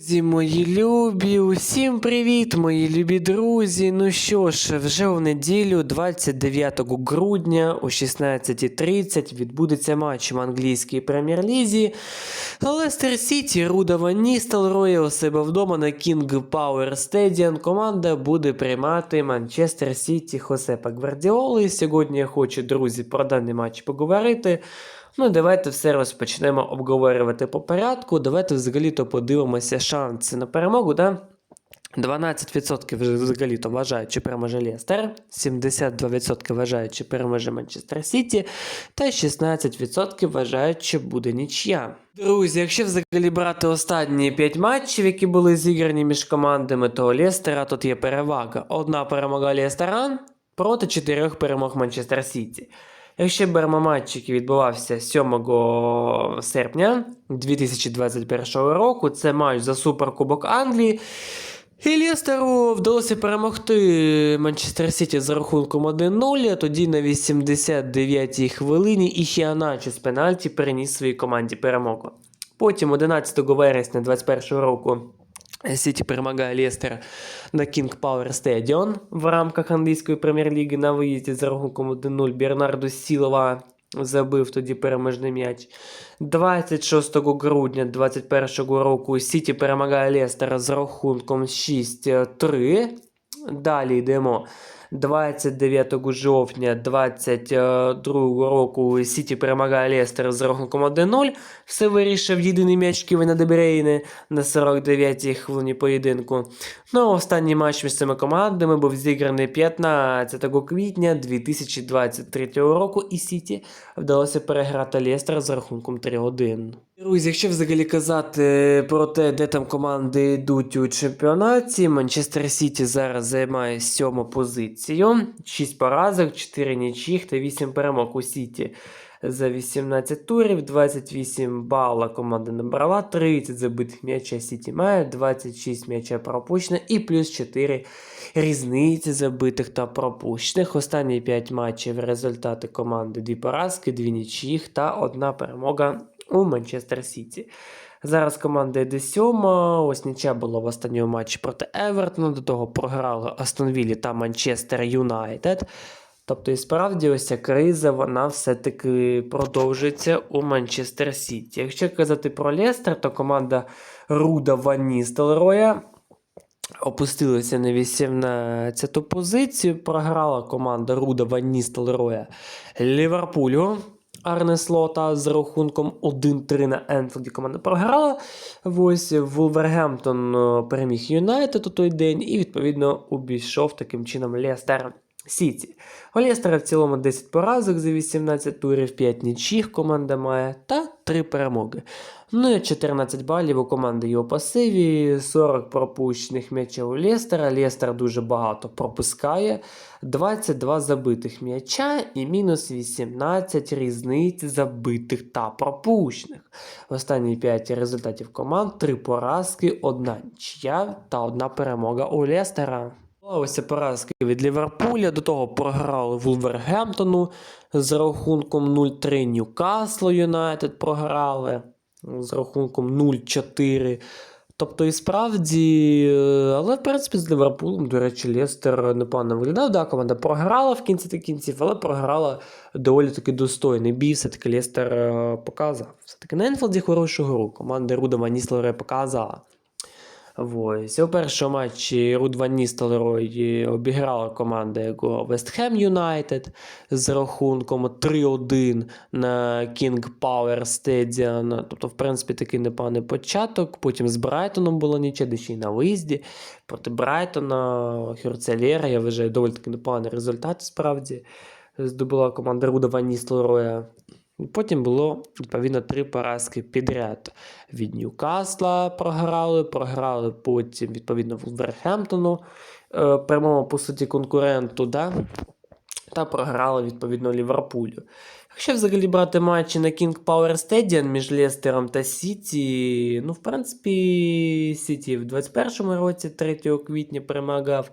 Друзі, мої любі, усім привіт, мої любі друзі. Ну що ж, вже в неділю, 29 грудня о 16.30 відбудеться матч в англійській прем'єр-лізі. Лестер Сіті, Руда Ван Ністелрої у себе вдома на King Power Stadium. Команда буде приймати Манчестер Сіті Хосепа Гвардіоли. Сьогодні я хочу, друзі, про даний матч поговорити. Ну, давайте все розпочнемо обговорювати по порядку. Давайте взагалі-то подивимося шанси на перемогу, да? 12% вже взагалі-то вважають, чи переможе Лестер, 72% вважають, чи переможе Манчестер Сіті, та 16% вважають, що буде нічия. Друзі, якщо взагалі брати останні 5 матчів, які були зіграні між командами, то Лестера тут є перевага. Одна перемога Лестера проти 4 перемог Манчестер Сіті. Якщо беремо матч, який відбувався 7 серпня 2021 року, це матч за Суперкубок Англії. І Лестеру вдалося перемогти Манчестер Сіті за рахунком 1-0, а тоді на 89-й хвилині і Хіаначо з пенальті переніс своїй команді перемогу. Потім 11 вересня 2021 року Сіті перемагає Лестер на King Power Stadium в рамках англійської прем'єр-ліги на виїзді за рахунком 1-0 Бернардо Сілова забив тоді переможний м'яч. 26 грудня 2021 року Сіті перемагає Лестера з рахунком 6-3. Далі йдемо. 29 жовтня 2022 року Сіті перемагає Лестер з рахунком 1-0. Все вирішив єдиний м'яч Ківена Дебрейни на 49-й хвилині поєдинку. Ну, а останній матч між цими командами був зіграний 15 квітня 2023 року, і Сіті вдалося переграти Лестер з рахунком 3-1. Друзі, якщо взагалі казати про те, де там команди йдуть у чемпіонаті, Манчестер Сіті зараз займає сьому позицію, 6 поразок, 4 нічих та 8 перемог у Сіті. За 18 турів, 28 бала команда набрала, 30 забитих м'яча Сіті має, 26 м'яча пропущено і плюс 4 різниці забитих та пропущених. Останні 5 матчів результати команди 2 поразки, 2 нічих та 1 перемога у Манчестер Сіті. Зараз команда йде сьома. Ось нічия була в останньому матчі проти Евертона. До того програли Астон Віллі та Манчестер Юнайтед. Тобто, і справді, ось ця криза, вона все-таки продовжується у Манчестер Сіті. Якщо казати про Лестер, то команда Руда Ван Ністелроя опустилася на 18-ту позицію. Програла команда Руда Ван Ністелроя Ліверпулю. Арне Слота з рахунком 1-3 на Енфілді команда програла. Ось Вулвергемптон е, переміг Юнайтед у той день і, відповідно, обійшов таким чином Лестер Сіті. Лестера в цілому 10 поразок за 18 турів, 5 нічих команда має та 3 перемоги. Ну і 14 балів у команди у пасиві, 40 пропущених м'ячів у Лестера. Лестер дуже багато пропускає. 22 забитих м'яча і мінус 18 різниць забитих та пропущених. Останні 5 результатів команд 3 поразки, 1 нічия та 1 перемога у Лестера. Ось поразки від Ліверпуля, до того програли Вулвергемптону з рахунком 0-3 Ньюкаслу Юнайтед програли з рахунком 0-4. Тобто, і справді, е, але в принципі з Ліверпулем, до речі, Лестер непогано виглядав. Да, команда програла в кінці та кінців, але програла доволі таки достойний бій. Все-таки Лестер е, показав. Все-таки на Енфілді хорошу гру. Команда Руда Маніслера показала. Ось. У першому матчі Руд Ван Ністелрой обіграла команда його Ham United з рахунком 3-1 на King Power Stadium. Тобто, в принципі, такий непоганий початок. Потім з Брайтоном було нічого, ще й на виїзді. Проти Брайтона, Хюрцелєра, я вважаю, доволі таки непоганий результат справді. Здобула команда Руда Ністелроя. Потім було відповідно три поразки підряд. Від Ньюкасла програли, програли потім відповідно Вулверхемптону, е, прямому по суті конкуренту, да? та програли відповідно Ліверпулю. Якщо взагалі брати матчі на King Power Stadium між Лестером та Сіті, ну, в принципі, Сіті в 21-му році, 3 квітня, перемагав.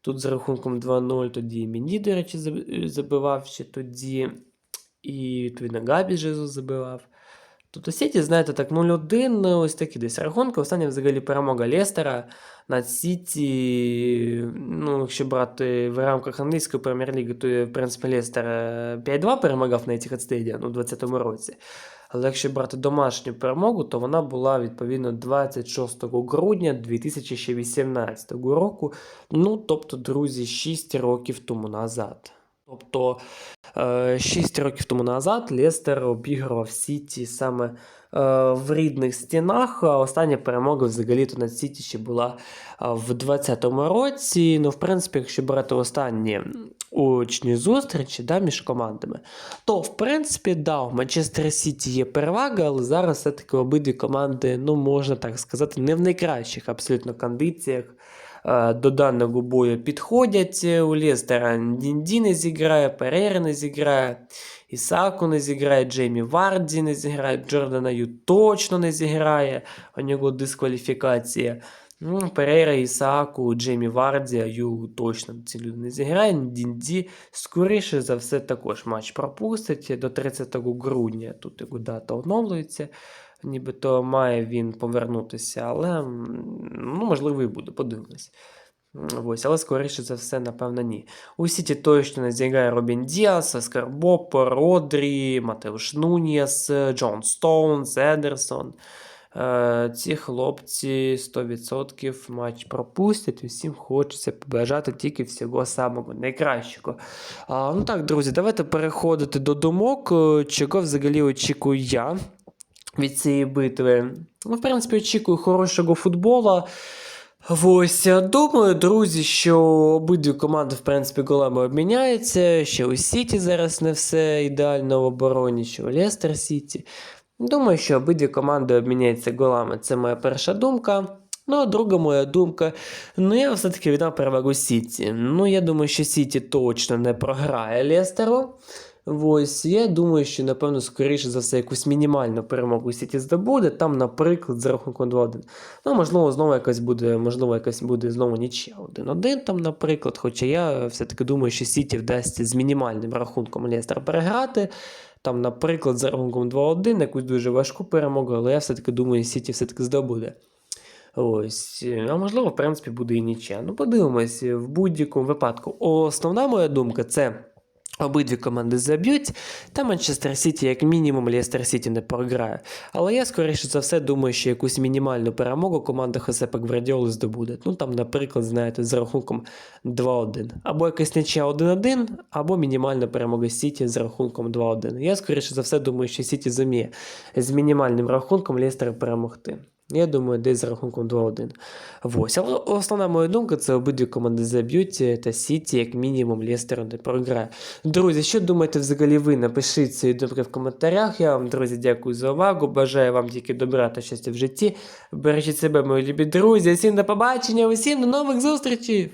Тут з рахунком 2-0, тоді Мінді, до речі, забивав ще тоді. І відповідно Габі Жезус забивав. Тобто Сіті, знаєте, так 0-1, ось такі десь рахунки. Остання взагалі перемога Лестера над Сіті. Ну, якщо брати в рамках англійської прем'єр-ліги, то, в принципі, Лестер е, 5-2 перемагав на Etihad Stadium у 2020 році. Але якщо брати домашню перемогу, то вона була відповідно 26 грудня 2018 року. Ну, тобто, друзі, 6 років тому назад. Тобто 6 років тому назад Лестер обігрував Сіті саме е, в рідних стінах. Остання перемога взагалі-то над Сіті ще була е, в 2020 році. Ну, в принципі, якщо брати останні очні зустрічі да, між командами, то в принципі, да, у Манчестер Сіті є перевага, але зараз все-таки обидві команди, ну можна так сказати, не в найкращих абсолютно кондиціях. Е, До даного бою підходять. У Лестера Дінді не зіграє, Перейра не зіграє, Ісаку не зіграє, Джеймі Варді не зіграє, Джордана Ю точно не зіграє, у нього дискваліфікація. Ну, Перейра, Ісаку, Джеймі Варді, Ю точно ці люди не зіграє. Дінді, скоріше за все, також матч пропустить до 30 грудня. Тут дата оновлюється. Нібито має він повернутися, але ну, можливо і буде, подивимось. Ось, але скоріше за все, напевно, ні. У Сіті точно не зіграє Робін Діас, Скарбоп, Родрі, Матеуш Нуніас, Джон Стоунс, Едерсон. Е, Ці хлопці 100% матч пропустять. Усім хочеться побажати тільки всього самого найкращого. А, ну так, друзі, давайте переходити до думок, е, чого взагалі очікую я від цієї битви. Ну, в принципі, очікую хорошого футбола. Ось, я думаю, друзі, що обидві команди, в принципі, голами обміняються. Ще у Сіті зараз не все ідеально в обороні, що у Лестер Сіті. Думаю, що обидві команди обміняються голами. Це моя перша думка. Ну, а друга моя думка. Ну, я все-таки віддам перевагу Сіті. Ну, я думаю, що Сіті точно не програє Лестеру. Ось, я думаю, що, напевно, скоріше за все, якусь мінімальну перемогу Сіті здобуде. Там, наприклад, за рахунком 2-1. Ну, можливо, знову якась буде, можливо, якась буде знову нічия 1-1 там, наприклад. Хоча я все-таки думаю, що Сіті вдасться з мінімальним рахунком Лестер переграти. Там, наприклад, за рахунком 2-1, якусь дуже важку перемогу, але я все-таки думаю, Сіті все-таки здобуде. Ось, а можливо, в принципі, буде і нічия. Ну, подивимось, в будь-якому випадку. Основна моя думка це. Обидві команди заб'ють, та Манчестер Сіті, як мінімум, Лестер Сіті не програє. Але я, скоріше за все, думаю, що якусь мінімальну перемогу команда Хосепа Гвардіоли здобуде. Ну там, наприклад, знаєте, з рахунком 2-1. Або якась нічия 1-1, або мінімальна перемога Сіті з рахунком 2-1. Я, скоріше за все, думаю, що Сіті зуміє з мінімальним рахунком Лестера перемогти. Я думаю, десь з рахунком 2-1. Ось. Але основна моя думка це обидві команди заб'ють, е, та Сіті, як мінімум, Лестер не програє. Друзі, що думаєте взагалі ви? Напишіть свої думки в коментарях. Я вам, друзі, дякую за увагу. Бажаю вам тільки добра та щастя в житті. Бережіть себе, мої любі друзі. Всім до побачення, усім до нових зустрічей!